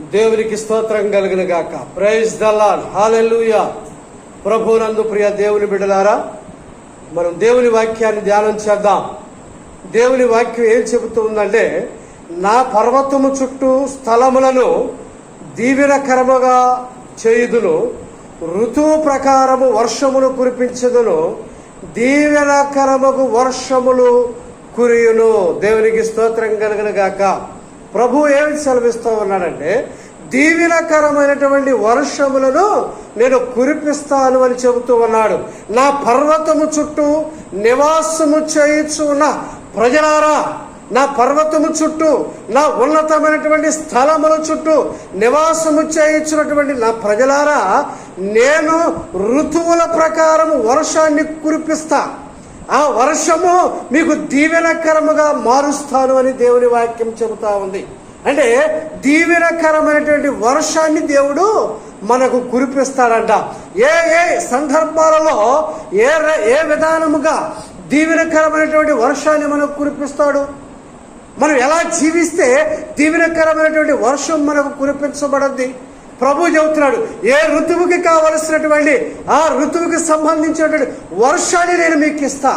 దేవునికి స్తోత్రం కలిగిన గాక. ప్రైజ్ దల్లాన్ హాలెలుయ ప్రభునందు ప్రియ దేవుని బిడ్డలారా మనం దేవుని వాక్యాన్ని ధ్యానం చేద్దాం. దేవుని వాక్యం ఏం చెబుతుందంటే నా పర్వతము చుట్టూ స్థలములను దీవెనకరముగా చేయుదును ఋతువు ప్రకారము వర్షమును కురిపించదును దీవెనకరముకు వర్షములు కురియును. దేవునికి స్తోత్రం కలుగును గాక. ప్రభు ఏమి సెలవిస్తూ ఉన్నాడంటే దీవెనకరమైనటువంటి వర్షములను నేను కురిపిస్తాను అని చెబుతూ ఉన్నాడు. నా పర్వతము చుట్టూ నివాసము చేయించు నా ప్రజలారా నా పర్వతము చుట్టూ నా ఉన్నతమైనటువంటి స్థలముల చుట్టూ నివాసము చేయించినటువంటి నా ప్రజలారా నేను ఋతువుల ప్రకారం వర్షాన్ని కురిపిస్తాను ఆ వర్షము మీకు దీవెనకరముగా మారుస్తాను అని దేవుని వాక్యం చెబుతా ఉంది. అంటే దీవెనకరమైనటువంటి వర్షాన్ని దేవుడు మనకు కురిపిస్తాడంట. ఏ ఏ సందర్భాలలో ఏ ఏ విధానముగా దీవెనకరమైనటువంటి వర్షాన్ని మనకు కురిపిస్తాడు? మనం ఎలా జీవిస్తే దీవెనకరమైనటువంటి వర్షం మనకు కురిపించబడద్ది? ప్రభు చెబుతున్నాడు ఏ ఋతువుకి కావలసినటువంటి ఆ ఋతువుకి సంబంధించినటువంటి వర్షాన్ని నేను మీకు ఇస్తా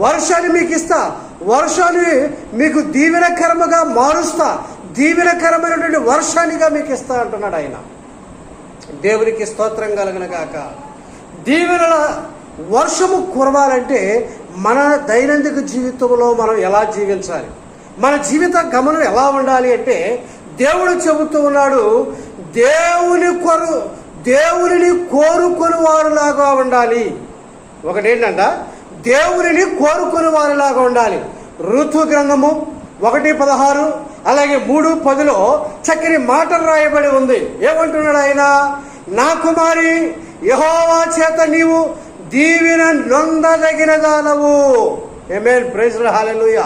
వర్షాన్ని మీకు ఇస్తా వర్షాన్ని మీకు దీవెనకరముగా మారుస్తా. దీవెనకరమైనటువంటి వర్షాన్నిగా మీకు ఇస్తా అంటున్నాడు ఆయన. దేవునికి స్తోత్రం కలగన కాక దీవెనల వర్షము కురవాలంటే మన దైనందిక జీవితంలో మనం ఎలా జీవించాలి? మన జీవిత గమనం ఎలా ఉండాలి అంటే దేవుడు చెబుతూ ఉన్నాడు దేవుని కొరు దేవునిని కోరుకొని వారులాగా ఉండాలి. ఒకటేంటంట? దేవునిని కోరుకుని వారిలాగా ఉండాలి. ఋతు గ్రంథము ఒకటి పదహారు అలాగే మూడు పదిలో చక్కని మాటలు రాయబడి ఉంది. ఏమంటున్నాడు ఆయన? నా కుమారి యహోవా చేత నీవు దీవిన నొందదగిన దానవు ఏమేన్ ప్రైజ్ హాలెలుయ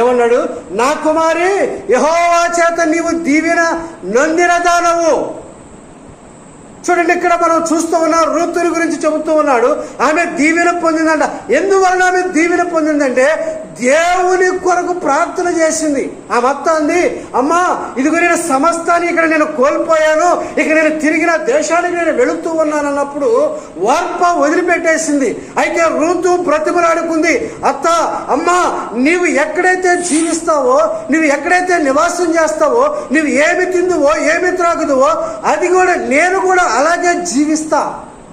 ఏమన్నాడు? నా కుమారి యహోవా చేత నీవు దీవిన నొందిన దానవు. చూడండి ఇక్కడ మనం చూస్తూ ఉన్నాం ఋతుని గురించి చెబుతూ ఉన్నాడు. ఆమె దీవెన పొందిందంట. ఎందువలన ఆమె దీవెన పొందిందంటే దేవుని కొరకు ప్రార్థన చేసింది. ఆ మొత్తం అంది అమ్మా ఇదిగో నేను సమస్తాన్ని ఇక్కడ నేను కోల్పోయాను. ఇక నేను తిరిగిన దేశానికి నేను వెళుతూ ఉన్నాను అన్నప్పుడు వార్ప వదిలిపెట్టేసింది. అయితే ఋతు బ్రతిమలాడుకుంది అత్త అమ్మా నీవు ఎక్కడైతే జీవిస్తావో నువ్వు ఎక్కడైతే నివాసం చేస్తావో నువ్వు ఏమి తిందువో ఏమి త్రాగుదువో అది కూడా నేను కూడా అలాగే జీవిస్తా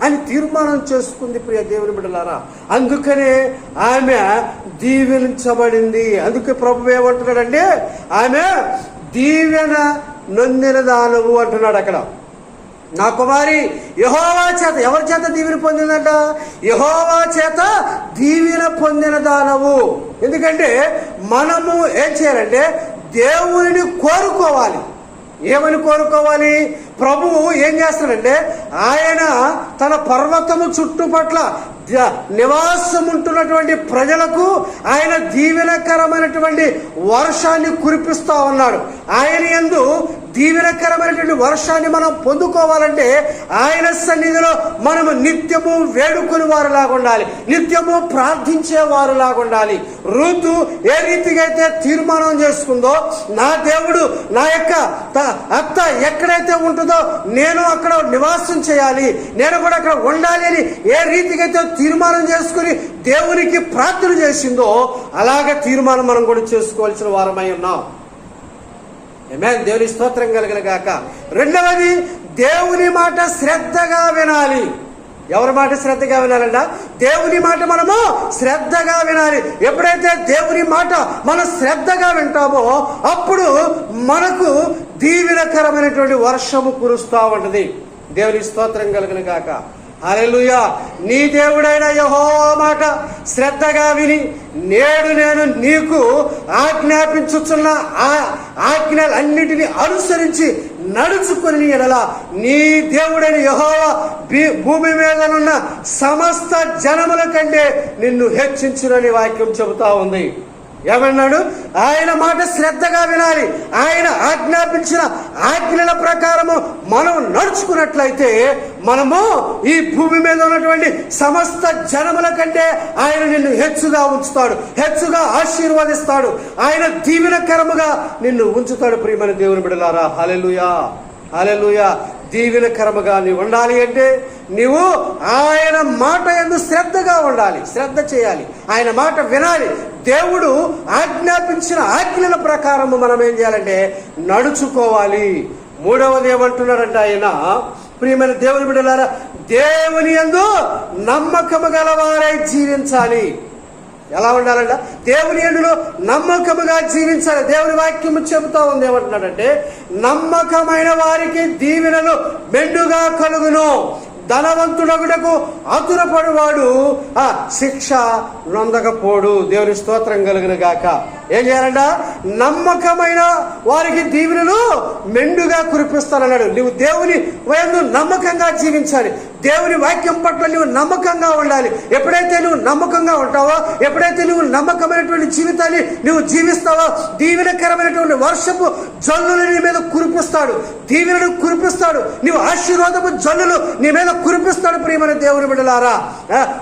అని తీర్మానం చేసుకుంది ప్రియ దేవుని బిడ్డలారా. అందుకనే ఆమె దీవెనించబడింది అందుకే ప్రభు ఏమంటున్నాడండి ఆమె దీవెన నొందిన దానవు అంటున్నాడు అక్కడ. నా కుమారి యహోవా చేత ఎవరి చేత దీవెన పొందిందంట? యహోవా చేత దీవెన పొందిన దానవు ఎందుకంటే మనము ఏం చేయాలంటే దేవుని కోరుకోవాలి. ఏమని కోరుకోవాలి? ప్రభువు ఏం చేస్తాడంటే ఆయన తన పర్వతము చుట్టుపట్ల ద- నివాసం ఉంటున్నటువంటి ప్రజలకు ఆయన దీవెనకరమైనటువంటి వర్షాన్ని కురిపిస్తా ఉన్నాడు. ఆయన ఎందు దీవెనకరమైనటువంటి వర్షాన్ని మనం పొందుకోవాలంటే ఆయన సన్నిధిలో మనము నిత్యము వేడుకొని వారులాగా ఉండాలి. నిత్యము ప్రార్థించే వారులాగా ఉండాలి. ఋతు ఏ రీతిగా అయితే తీర్మానం చేసుకుందో నా దేవుడు నా యొక్క త- అత్త ఎక్కడైతే ఉంటుందో నేను అక్కడ నివాసం చేయాలి. నేను కూడా అక్కడ ఉండాలి అని ఏ రీతిగా అయితే తీర్మానం చేసుకుని దేవునికి ప్రార్థన చేసిందో అలాగే తీర్మానం మనం కూడా చేసుకోవాల్సిన వారమై ఉన్నాం. ఏమే దేవుని స్తోత్రం కలిగిన గాక. రెండవది దేవుని మాట శ్రద్ధగా వినాలి. ఎవరి మాట శ్రద్ధగా వినాలంట? దేవుని మాట మనము శ్రద్ధగా వినాలి. ఎప్పుడైతే దేవుని మాట మనం శ్రద్ధగా వింటామో అప్పుడు మనకు దీవెనకరమైనటువంటి వర్షము కురుస్తూ ఉంటుంది. దేవుని స్తోత్రం కలిగిన గాక. హల్లెలూయా. నీ దేవుడైన యహో మాట శ్రద్ధగా విని నేడు నేను నీకు ఆజ్ఞాపించుచున్న ఆ ఆజ్ఞలన్నిటిని అనుసరించి నడుచుకుని ఎడలా నీ దేవుడైన యహోవ భీ- భూమి మీదనున్న సమస్త జనముల కంటే నిన్ను హెచ్చించునని వాక్యం చెబుతా ఉంది. ఏమన్నాడు? ఆయన మాట శ్రద్ధగా వినాలి. ఆయన ఆజ్ఞాపించిన ఆజ్ఞల ప్రకారము మనం నడుచుకున్నట్లయితే మనము ఈ భూమి మీద ఉన్నటువంటి సమస్త జనముల కంటే ఆయన నిన్ను హెచ్చుగా ఉంచుతాడు. హెచ్చుగా ఆశీర్వదిస్తాడు. ఆయన దీవెనకరముగా నిన్ను ఉంచుతాడు ప్రియమైన దేవుని బిడలారా. హలెలుయా హలెలుయా దీవెనకరముగా నీవు ఉండాలి అంటే నీవు ఆయన మాట ఎందు శ్రద్ధగా ఉండాలి. శ్రద్ధ చేయాలి. ఆయన మాట వినాలి. దేవుడు ఆజ్ఞాపించిన ఆజ్ఞల ప్రకారము మనం ఏం చేయాలంటే నడుచుకోవాలి. మూడవది ఏమంటున్నాడంట ఆయన ప్రియమైన దేవుని బిడ్డలారా దేవుని యందు నమ్మకము గలవారై జీవించాలి. ఎలా ఉండాలంట? దేవుని ఎండులో నమ్మకముగా జీవించాలి. దేవుని వాక్యము చెబుతా ఉంది ఏమంటున్నాడంటే నమ్మకమైన వారికి దీవెనలు మెండుగా కలుగును. ధనవంతుడగుటకు అతురపడువాడు ఆ శిక్ష నొందకపోడు. దేవుని స్తోత్రం కలిగిన గాక. ఏం చేయాలంట? నమ్మకమైన వారికి దీవెనలు మెండుగా కురిపిస్తానన్నాడు. నువ్వు దేవుని వయందు నమ్మకంగా జీవించాలి. దేవుని వాక్యం పట్ల నువ్వు నమ్మకంగా ఉండాలి. ఎప్పుడైతే నువ్వు నమ్మకంగా ఉంటావో ఎప్పుడైతే నువ్వు నమ్మకమైనటువంటి జీవితాన్ని నువ్వు జీవిస్తావో దీవెనకరమైనటువంటి వర్షపు జల్లులు నీ మీద కురిపిస్తాడు. దీవెనను కురిపిస్తాడు. నువ్వు ఆశీర్వాదపు జల్లులు నీ మీద కురిపిస్తాడు ప్రియమైన దేవుని బిడ్డలారా.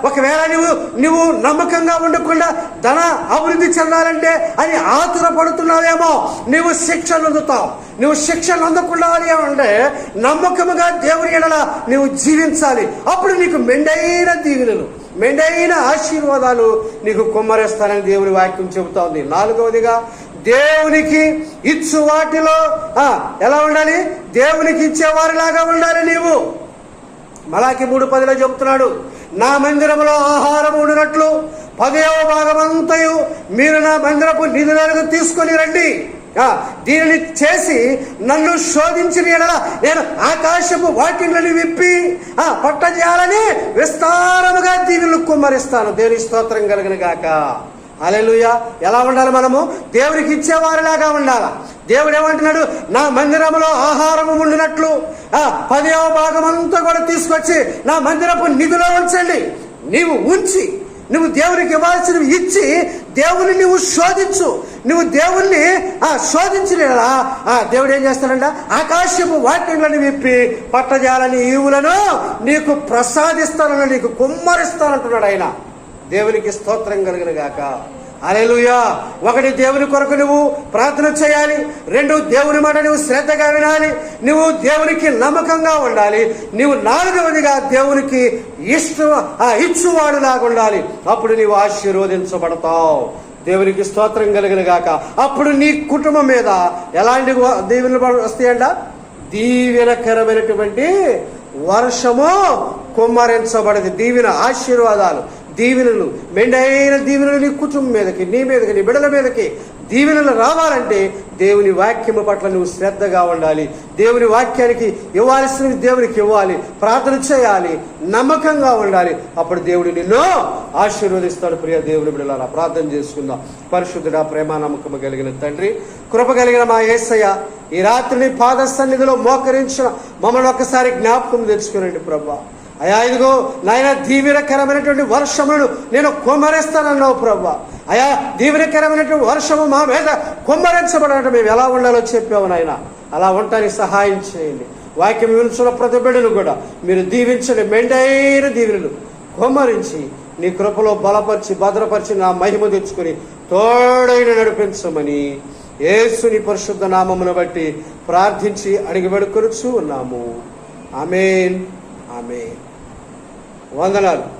ఒకవేళ నువ్వు నువ్వు నమ్మకంగా ఉండకుండా ధన అభివృద్ధి చెందాలంటే అని ఆతురపడుతున్నావేమో. నువ్వు శిక్ష అందుతావు నువ్వు శిక్షణ అందకుండా అంటే నమ్మకముగా దేవుని ఎడల నువ్వు జీవించాలి. అప్పుడు నీకు మెండైన దీవెనలు మెండైన ఆశీర్వాదాలు నీకు కుమ్మరేస్తానని దేవుని వాక్యం చెబుతా ఉంది నాలుగవదిగా దేవునికి ఇచ్చు వాటిలో ఎలా ఉండాలి? దేవునికి ఇచ్చేవారిలాగా ఉండాలి నీవు. మలాకి మూడు పదిలో చెబుతున్నాడు నా మందిరములో ఆహారం ఉండినట్లు పదవ భాగమంతయు మీరు నా మందిరపు నిధులను తీసుకొని రండి. దీనిని చేసి నన్ను శోధించిన నేను ఆకాశపు వాకిళ్ళని విప్పి ఆ పట్టజేయాలని విస్తారముగా దీనిని కుమ్మరిస్తాను. దేవుని స్తోత్రం కలిగిన గాక. అలెలుయ ఎలా ఉండాలి మనము? దేవునికి ఇచ్చేవారిలాగా ఉండాలా? దేవుడు ఏమంటున్నాడు? నా మందిరములో ఆహారము ఉండినట్లు ఆ పదవ భాగం అంతా కూడా తీసుకొచ్చి నా మందిరపు నిధిలో ఉంచండి. నీవు ఉంచి నువ్వు దేవునికి ఇవ్వాల్సినవి ఇచ్చి దేవుని నువ్వు శోధించు. నువ్వు దేవుణ్ణి ఆ శోధించలేదా ఆ దేవుడు ఏం చేస్తాడంట? ఆకాశపు వాక్యములను విప్పి పట్టజాలని ఈవులను నీకు ప్రసాదిస్తానని నీకు కుమ్మరిస్తానంటున్నాడు ఆయన. దేవునికి స్తోత్రం కలిగిన గాక. అలెలుయా. ఒకటి దేవుని కొరకు నువ్వు ప్రార్థన చేయాలి రెండు దేవుని మాట నువ్వు శ్రద్ధగా వినాలి నువ్వు దేవునికి నమ్మకంగా ఉండాలి నువ్వు నాలుగవదిగా దేవునికి ఇష్టం ఆ ఇచ్చువాడులాగా ఉండాలి. అప్పుడు నీవు ఆశీర్వదించబడతావు. దేవునికి స్తోత్రం కలిగిన గాక. అప్పుడు నీ కుటుంబం మీద ఎలాంటి దీవెనలు వస్తాయంట? దీవెనకరమైనటువంటి వర్షము కుమ్మరించబడది. దీవెన ఆశీర్వాదాలు. దీవెనలు మెండైన దీవెనలు నీ కుటుంబం మీదకి నీ మీదకి నీ బిడల మీదకి. దీవెనలు రావాలంటే దేవుని వాక్యము పట్ల నువ్వు శ్రద్ధగా ఉండాలి. దేవుని వాక్యానికి ఇవ్వాల్సినవి దేవునికి ఇవ్వాలి. ప్రార్థన చేయాలి. నమ్మకంగా ఉండాలి. అప్పుడు దేవుడు నిన్ను ఆశీర్వదిస్తాడు. ప్రియ దేవుని బిడలారా ప్రార్థన చేసుకుందాం. పరిశుద్ధుడా ప్రేమ నమ్మకము కలిగిన తండ్రి కృప కలిగిన మా ఏసయ్య ఈ రాత్రిని పాద సన్నిధిలో మోకరించిన మమ్మల్ని ఒక్కసారి జ్ఞాపకం తెచ్చుకునండి ప్రభా. అయా ఇదిగో నాయన దీవెనకరమైనటువంటి వర్షములను నేను కుమ్మరిస్తానన్నావు ప్రభు అయా దీవెనకరమైనటువంటి వర్షము మా మీద కుమ్మరించబడటం మేము ఎలా ఉండాలో చెప్పావు నాయన. అలా ఉండటానికి సహాయం చేయండి. వాక్యం వినుచున్న ప్రతి బిడ్డను కూడా మీరు దీవించండి. మెండైన దీవెనలు కుమ్మరించి నీ కృపలో బలపరిచి భద్రపరిచి నా మహిమ తెచ్చుకొని తోడైన నడిపించమని యేసుని పరిశుద్ధ నామమును బట్టి ప్రార్థించి అడిగి వేడుకొనుచు ఉన్నాము. ఆమెన్. ఆమెన్. వందనాలు.